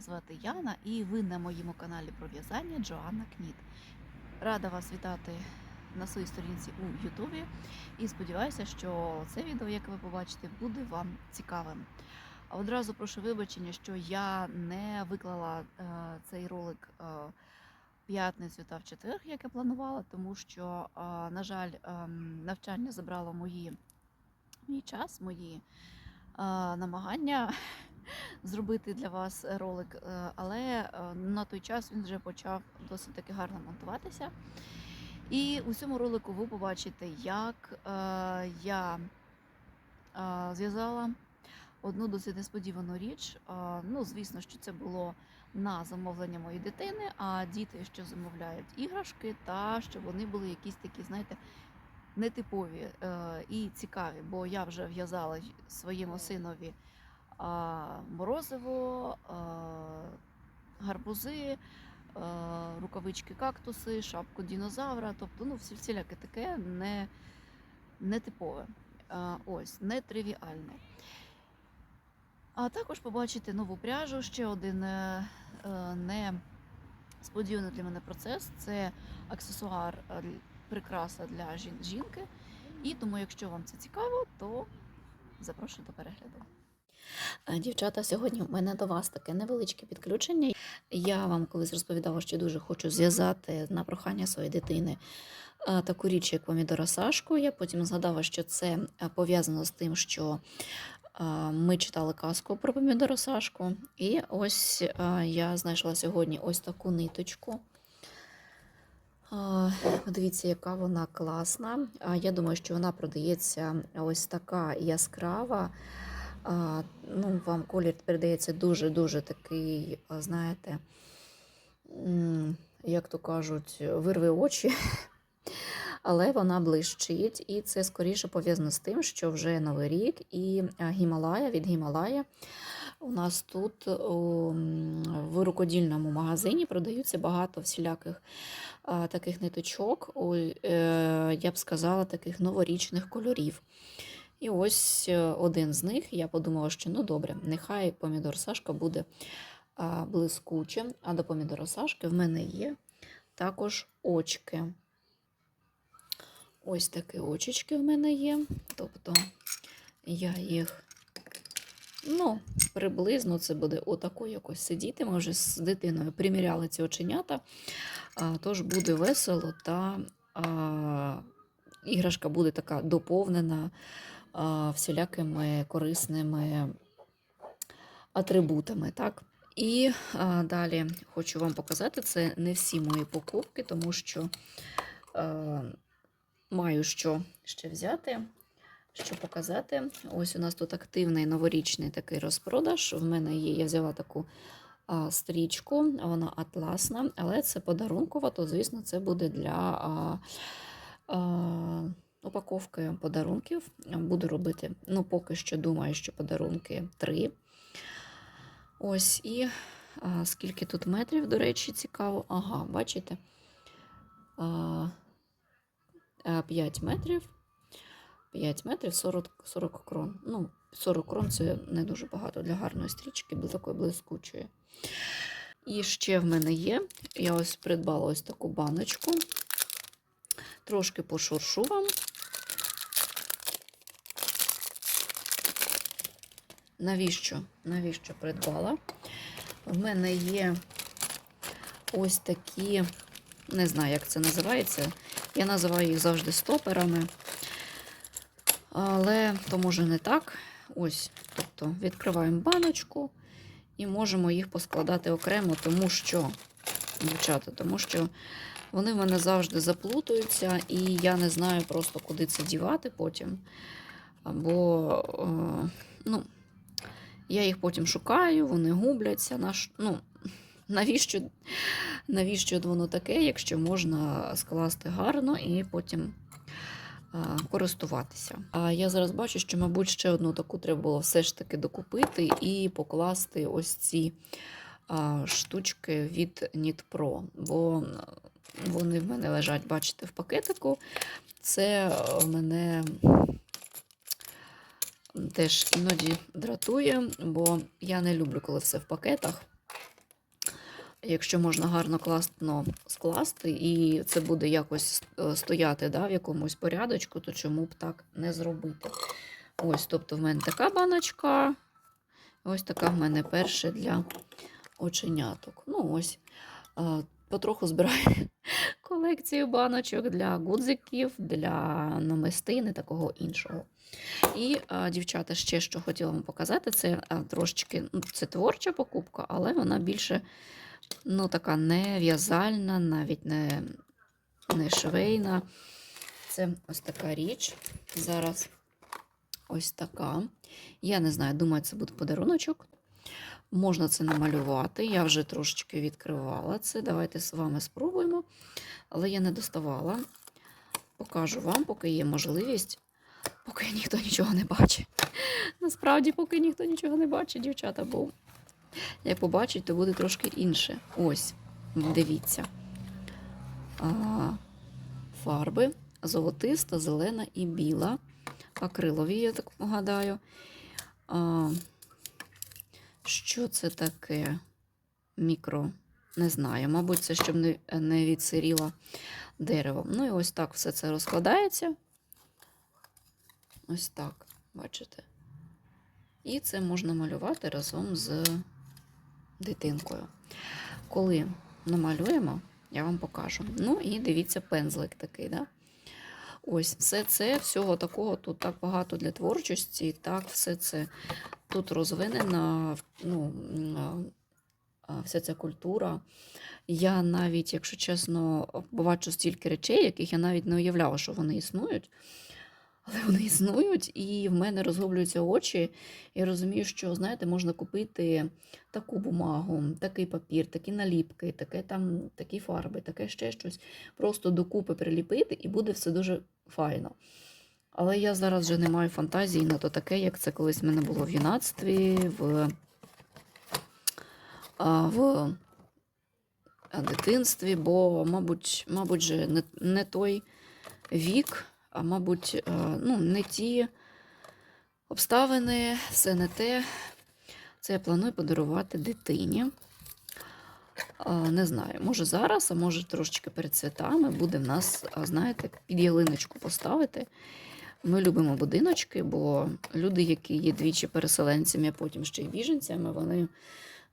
Звати Яна, і ви на моєму каналі про в'язання Джоанна Кніт. Рада вас вітати на своїй сторінці у Ютубі. І сподіваюся, що це відео, яке ви побачите, буде вам цікавим. Одразу прошу вибачення, що я не виклала е, цей ролик е, п'ятницю та в четвер, як я планувала, тому що, е, на жаль, ем, навчання забрало мої, мій час, мої е, намагання зробити для вас ролик, е, але е, на той час він вже почав досить таки гарно монтуватися. І у цьому ролику ви побачите, як е, я е, зв'язала одну досить несподівану річ. Е, Ну, звісно, що це було на замовлення моєї дитини, а діти, що замовляють іграшки, та щоб вони були якісь такі, знаєте, нетипові е, і цікаві, бо я вже в'язала своєму синові морозиво, гарбузи, рукавички кактуси, шапку дінозавра, тобто ну, всіляке таке не, нетипове, а, ось, нетривіальне. А також побачите нову пряжу, ще один е, е, не сподіваний для мене процес це аксесуар, е, прикраса для жінки. І тому, якщо вам це цікаво, то запрошую до перегляду. Е, Дівчата, сьогодні в мене до вас таке невеличке підключення. Я вам колись розповідала, що дуже хочу зв'язати на прохання своєї дитини е, таку річ, як помідора Сашку. Я потім згадала, що це е, пов'язано з тим, що ми читали казку про помідора Сашку. І ось я знайшла сьогодні ось таку ниточку. А, Подивіться, яка вона класна. Я думаю, що вона продається ось така яскрава. Ну, вам колір передається дуже-дуже такий, знаєте, як то кажуть, вирви очі. Але вона блищить, і це скоріше пов'язано з тим, що вже Новий рік і Гімалая від Гімалая. У нас тут у, в рукодільному магазині продаються багато всіляких а, таких ниточок, ой, е, я б сказала, таких новорічних кольорів. І ось е, один з них, я подумала, що ну добре, нехай помідор Сашка буде блискучим, а до помідора Сашки в мене є також очки. Ось такі очечки в мене є. Тобто я їх, ну, приблизно це буде отако якось сидіти. Ми вже з дитиною приміряли ці оченята, тож буде весело та а, іграшка буде така доповнена всілякими корисними атрибутами. Так? І далі хочу вам показати, це не всі мої покупки, тому що маю що ще взяти, що показати. Ось у нас тут активний новорічний такий розпродаж. В мене є, я взяла таку а, стрічку, вона атласна, але це подарункова, то, звісно, це буде для. А, а, упаковки подарунків. Буду робити, ну, поки що думаю, що подарунки три. Ось і а, скільки тут метрів, до речі, цікаво. Ага, бачите? А, а, 5 метрів. 5 метрів 40, 40 крон. Ну, 40 крон це не дуже багато для гарної стрічки, такої блискучої. І ще в мене є. Я ось придбала ось таку баночку. Трошки пошуршу вам. Навіщо? Навіщо придбала? В мене є ось такі, не знаю, як це називається. Я називаю їх завжди стоперами. Але то може не так. Ось, тобто відкриваємо баночку і можемо їх поскладати окремо, тому що, дівчата, тому що вони в мене завжди заплутуються, і я не знаю просто, куди це дівати потім. Або, е, ну, я їх потім шукаю, вони губляться. Наш, ну, навіщо, навіщо воно таке, якщо можна скласти гарно і потім а, користуватися. А я зараз бачу, що, мабуть, ще одну таку треба було все ж таки докупити і покласти ось ці а, штучки від Pro, бо вони в мене лежать, бачите, в пакетику. Це е, мене теж іноді дратує, бо я не люблю, коли все в пакетах. якщо можна гарно класно скласти, і це буде якось е, стояти да, в якомусь порядочку, то чому б так не зробити? Ось, тобто, в мене така баночка. Ось така в мене перша для оченяток. Ну, ось. е, Потроху збираю колекцію баночок для гудзиків, для намистин і такого іншого. І, дівчата, ще що хотіла вам показати, це трошечки ну, це творча покупка, але вона більше ну, така не в'язальна, навіть не, не швейна. Це ось така річ. Зараз ось така. Я не знаю, думаю, це буде подаруночок. Можна це намалювати. Я вже трошечки відкривала це. Давайте з вами спробуємо. Але я не доставала. Покажу вам, поки є можливість, поки ніхто нічого не бачить. Насправді, поки ніхто нічого не бачить, дівчата, бо як побачить, то буде трошки інше. Ось, дивіться. А, фарби золотиста, зелена і біла. Акрилові, я так гадаю. А, що це таке? Мікро. Не знаю. Мабуть, це щоб не, не відсиріло дерево. Ну і ось так все це розкладається. Ось так, бачите? І це можна малювати разом з дитинкою. Коли намалюємо, я вам покажу. Ну і дивіться, пензлик такий, да? Ось, все це, всього такого, тут так багато для творчості, так, все це тут розвинена, ну, вся ця культура. Я навіть, якщо чесно, бачу стільки речей, яких я навіть не уявляла, що вони існують. Але вони існують, і в мене розгублюються очі. І розумію, що, знаєте, можна купити таку бумагу, такий папір, такі наліпки, таке там, такі фарби, таке ще щось. Просто докупи приліпити, і буде все дуже файно. Але я зараз вже не маю фантазії на то таке, як це колись в мене було в юнацтві, в, в дитинстві, бо, мабуть, мабуть, же не, не той вік, а мабуть, ну, не ті обставини, все не те. Це я планую подарувати дитині. Не знаю, може зараз, а може трошечки перед святами буде в нас, знаєте, під ялиночку поставити. Ми любимо будиночки, бо люди, які є двічі переселенцями, а потім ще й біженцями, вони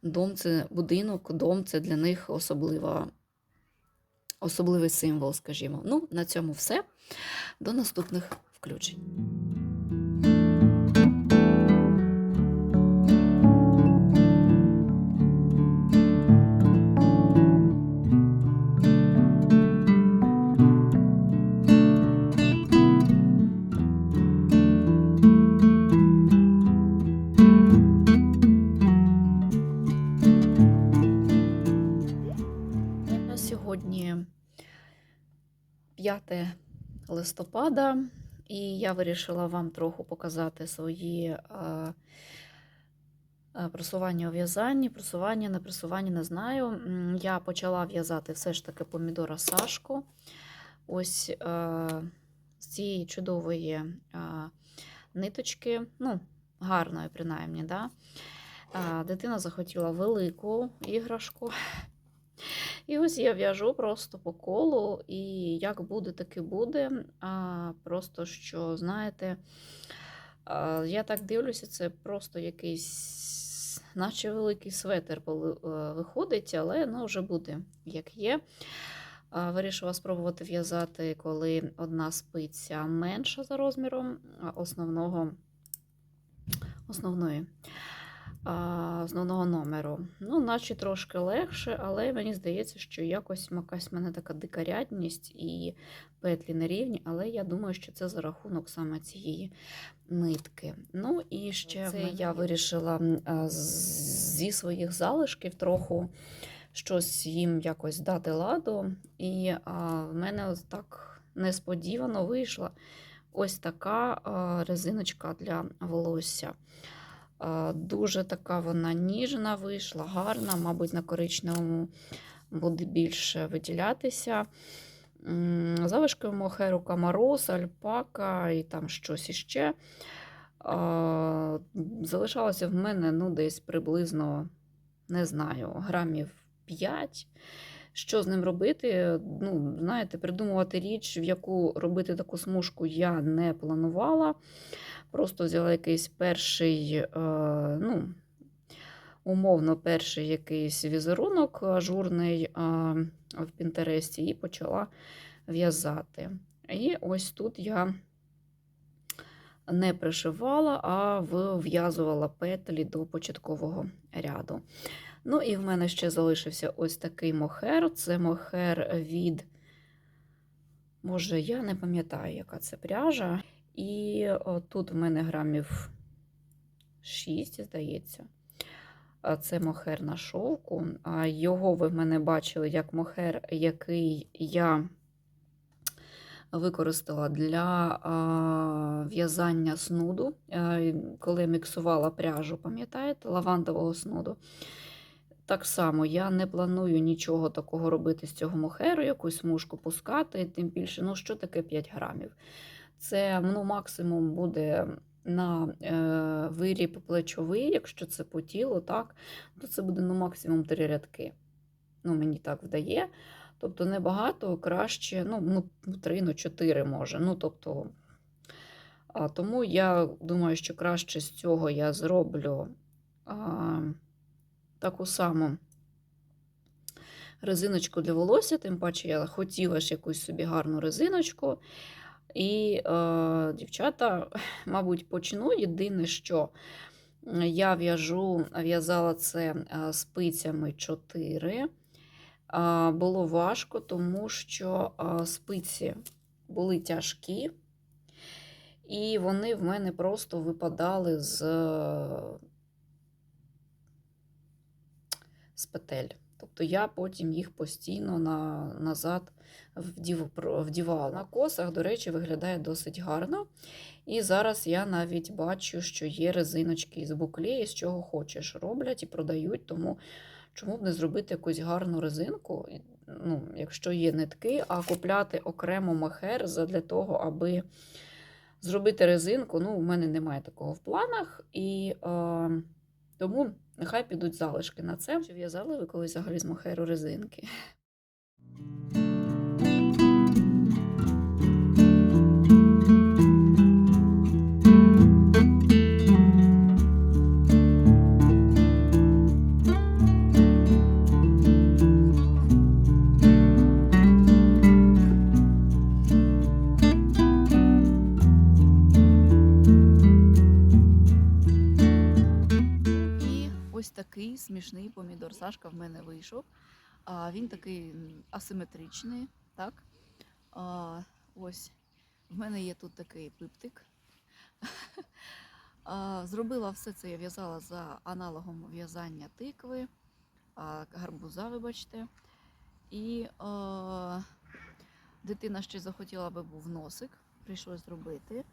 дом це будинок, дом це для них особлива, особливий символ, скажімо. Ну, на цьому все. До наступних включень. 5 листопада, і я вирішила вам трохи показати свої просування у в'язанні. Просування, не просування, не знаю. Я почала в'язати все ж таки помідора Сашку. Ось з цієї чудової ниточки, ну, гарної, принаймні, да? Дитина захотіла велику іграшку. І ось я в'яжу просто по колу, і як буде, так і буде. А, Просто що, знаєте, я так дивлюся, це просто якийсь, наче великий светр е, виходить, але ну, вже буде як є. Вирішила спробувати в'язати, коли одна спиця менша за розміром основного, основної основного номеру. Ну, наче трошки легше, але мені здається, що якось якась в мене така дикарядність і петлі нерівні, але я думаю, що це за рахунок саме цієї нитки. Ну і ще це я вирішила зі своїх залишків трохи щось їм якось дати ладу. І а, в мене ось так несподівано вийшла ось така резиночка для волосся. А, Дуже така вона ніжна вийшла, гарна, мабуть, на коричневому буде більше виділятися. Залишки мохеру камарос, альпака і там щось іще. Залишалося в мене ну, десь приблизно, не знаю, грамів 5. Що з ним робити? Ну, знаєте, придумувати річ, в яку робити таку смужку я не планувала. Просто взяла якийсь перший, е, ну, умовно, перший якийсь візерунок ажурний е, в Пінтересті і почала в'язати. І ось тут я не пришивала, а вв'язувала петлі до початкового ряду. Ну, і в мене ще залишився ось такий мохер. Це мохер від, може, я не пам'ятаю, яка це пряжа. І тут в мене грамів 6, здається. Це мохер на шовку. Його ви в мене бачили як мохер, який я використала для в'язання снуду, коли міксувала пряжу, пам'ятаєте, лавандового снуду. Так само я не планую нічого такого робити з цього мохеру, якусь смужку пускати, тим більше, ну що таке 5 грамів? Це ну, максимум буде на е, виріб плечовий, якщо це по тілу, так, то це буде ну, максимум 3 рядки. Ну, Мені так вдає. Тобто небагато, краще, ну, ну 3, ну 4 може. Ну, тобто, а, тому я думаю, що краще з цього я зроблю а, таку саму резиночку для волосся, тим паче я хотіла ж якусь собі гарну резиночку. І е, дівчата, мабуть, почну. Єдине, що я в'яжу, в'язала це е, спицями 4. А, Було важко, тому що а, спиці були тяжкі, і вони в мене просто випадали з, з петель. Тобто я потім їх постійно на, назад вдів, вдівала. На косах, до речі, виглядає досить гарно. І зараз я навіть бачу, що є резиночки з буклеї, з чого хочеш, роблять і продають, тому чому б не зробити якусь гарну резинку, ну, якщо є нитки, а купляти окремо махер для того, аби зробити резинку. Ну, у мене немає такого в планах, і е, тому нехай підуть залишки на це. Чи в'язали ви колись взагалі з мохеру резинки? Такий смішний помідор Сашка в мене вийшов. А, він такий асиметричний. Так? А, ось в мене є тут такий пиптик. Зробила все це, я в'язала за аналогом в'язання тикви, гарбуза, вибачте. І а, дитина ще захотіла, аби був носик, прийшлось зробити.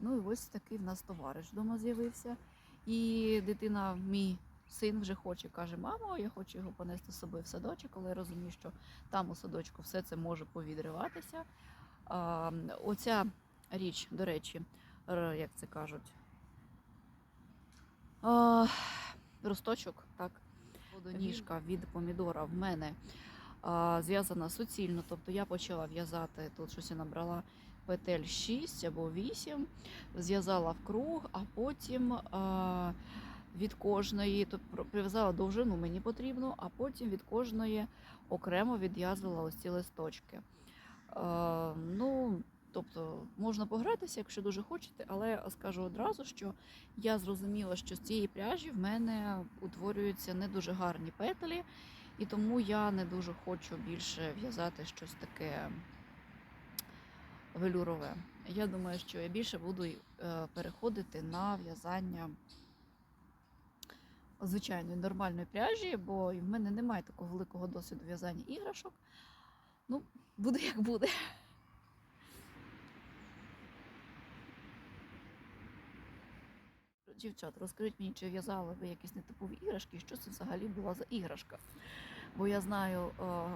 Ну і ось такий в нас товариш вдома з'явився. І дитина, мій син вже хоче, каже: мамо, я хочу його понести з собою в садочок, але я розумію, що там у садочку все це може повідриватися. А, оця річ, до речі, як це кажуть, а, росточок, так, водоніжка від помідора в мене а, зв'язана суцільно. Тобто я почала в'язати, тут щось я набрала петель 6 або 8, зв'язала в круг, а потім а, від кожної, тобто прив'язала довжину мені потрібно, а потім від кожної окремо відв'язувала ось ці листочки. А, ну, тобто можна погратися, якщо дуже хочете, але скажу одразу, що я зрозуміла, що з цієї пряжі в мене утворюються не дуже гарні петлі, і тому я не дуже хочу більше в'язати щось таке велюрове. Я думаю, що я більше буду е, переходити на в'язання звичайної нормальної пряжі, бо і в мене немає такого великого досвіду в'язання іграшок. Ну, буде як буде. Дівчат, розкажіть мені, чи в'язали ви якісь нетипові іграшки, і що це взагалі була за іграшка? Бо я знаю е,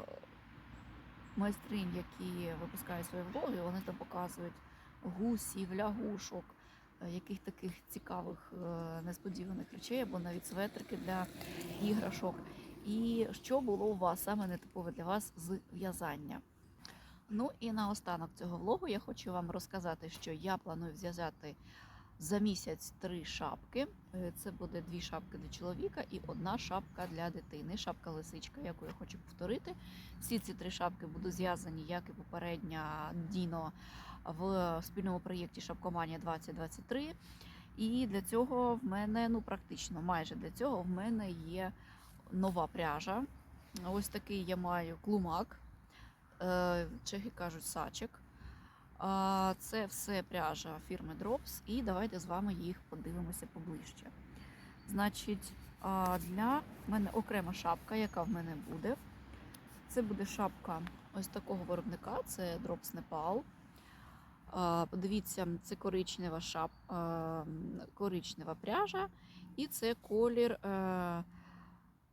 майстринь, які випускають свої влоги, вони там показують гусів, лягушок, яких таких цікавих е, несподіваних речей, або навіть светрики для іграшок. і що було у вас саме нетипове для вас з в'язання. Ну і наостанок цього влогу я хочу вам розказати, що я планую зв'язати за місяць три шапки. Е, Це буде дві шапки для чоловіка і одна шапка для дитини. Шапка лисичка, яку я хочу повторити. Всі ці три шапки будуть зв'язані, як і попередня Діно в спільному проєкті Шапкоманія 2023. І для цього в мене, ну практично майже для цього в мене є нова пряжа. Ось такий я маю клумак. Е, Чехи кажуть сачик. Це все пряжа фірми Drops, і давайте з вами їх подивимося поближче. Значить, для мене окрема шапка, яка в мене буде. Це буде шапка ось такого виробника, це Drops Nepal. Подивіться, це коричнева шап, коричнева пряжа, і це колір е,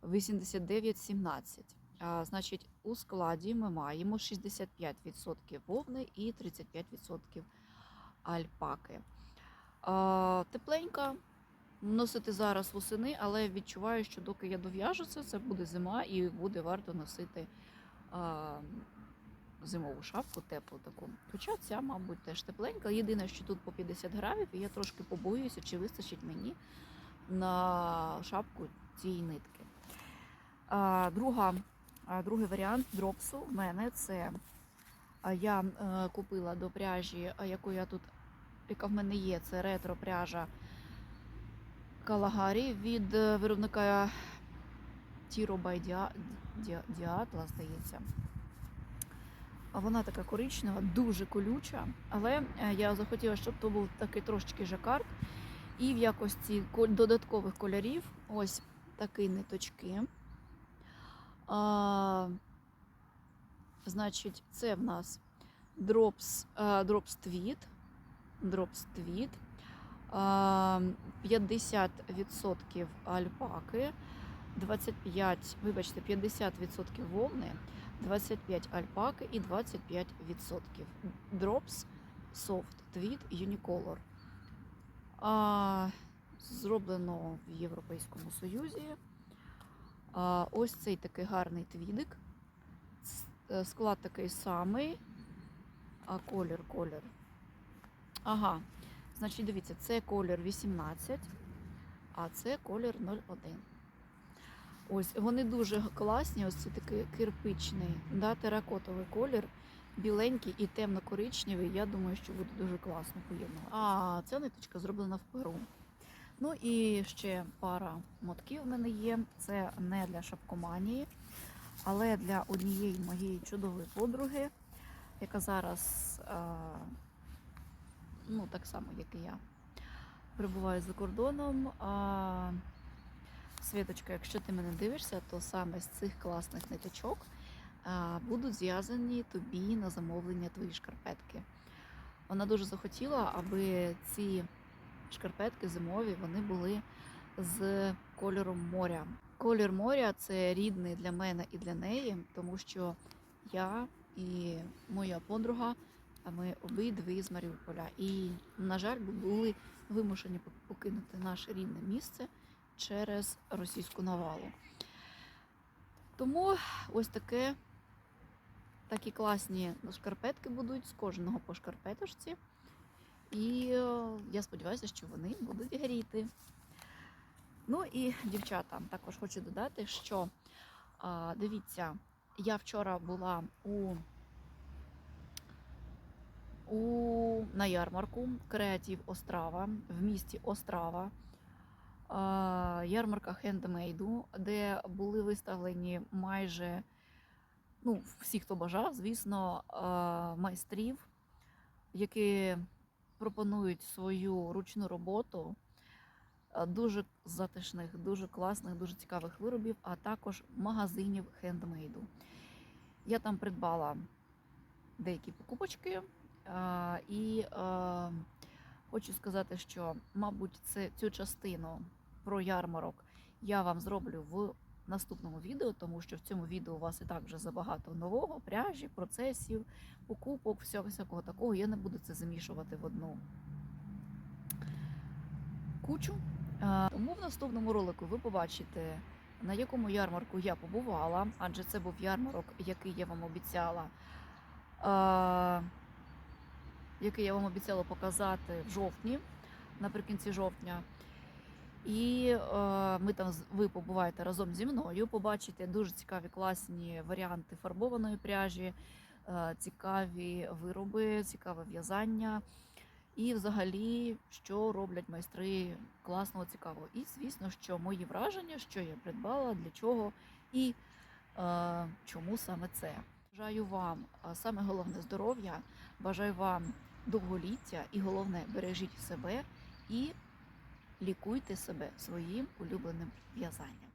8917. Значить, у складі ми маємо 65% вовни і 35% альпаки. Тепленька. Носити зараз восени, але відчуваю, що доки я дов'яжу це, це буде зима і буде варто носити зимову шапку, теплу таку. Хоча ця, мабуть, теж тепленька. Єдине, що тут по 50 грамів, і я трошки побоююся, чи вистачить мені на шапку цієї нитки. Друга, другий варіант дропсу в мене це я е, купила до пряжі, яку я тут, яка в мене є, це ретро пряжа Калагарі від е, виробника by Dia- Dia- здається. Вона така коричнева, дуже колюча, але е, я захотіла, щоб то був такий трошечки жакард. І в якості додаткових кольорів ось такі ниточки. А, значить, це в нас Tweed. Drops Tweed. А, 50% альпаки, 25, вибачте, 50% вовни, 25 альпаки і 25% Drops Soft Tweed Unicolor. А, зроблено в Європейському Союзі. Ось цей такий гарний твідик. Е, Склад такий самий. А колір, колір. Ага. Значить, дивіться, це колір 18, а це колір 01. Ось вони дуже класні. Ось це такий кирпичний, да, теракотовий колір, біленький і темно-коричневий. Я думаю, що буде дуже класно поєднувати. А ця ниточка зроблена в перу. Ну і ще пара мотків в мене є. Це не для шапкоманії, але для однієї моєї чудової подруги, яка зараз, ну так само, як і я, перебуває за кордоном. Світочка, якщо ти мене дивишся, то саме з цих класних ниточок будуть зв'язані тобі на замовлення твої шкарпетки. Вона дуже захотіла, аби ці шкарпетки зимові вони були з кольором моря. Колір моря це рідний для мене і для неї, тому що я і моя подруга, а ми обидві з Маріуполя. І, на жаль, були вимушені покинути наше рідне місце через російську навалу. Тому ось таке, такі класні шкарпетки будуть з кожного по шкарпеточці. І е, я сподіваюся, що вони будуть гріти. Ну і дівчата, також хочу додати, що дивіться, я вчора була у, у на ярмарку Креатив Острава в місті Острава. Ярмарка хендмейду, де були виставлені майже ну, всі, хто бажав, звісно, майстрів, які пропонують свою ручну роботу е, дуже затишних, дуже класних, дуже цікавих виробів, а також магазинів хендмейду. Я там придбала деякі покупочки, е, і е, хочу сказати, що, мабуть, це, цю частину про ярмарок я вам зроблю в наступному відео, тому що в цьому відео у вас і так вже забагато нового, пряжі, процесів, покупок, всього всякого такого. Я не буду це замішувати в одну кучу. Е, Тому в наступному ролику ви побачите на якому ярмарку я побувала, адже це був ярмарок, який я вам обіцяла. Е, який я вам обіцяла показати в жовтні, наприкінці жовтня. І е, ми там ви побуваєте разом зі мною, побачите дуже цікаві класні варіанти фарбованої пряжі, е, цікаві вироби, цікаве в'язання. І взагалі, що роблять майстри класного, цікавого. І, звісно, що мої враження, що я придбала, для чого і е, чому саме це. Бажаю вам саме головне здоров'я, бажаю вам довголіття і головне бережіть себе і лікуйте себе своїм улюбленим в'язанням.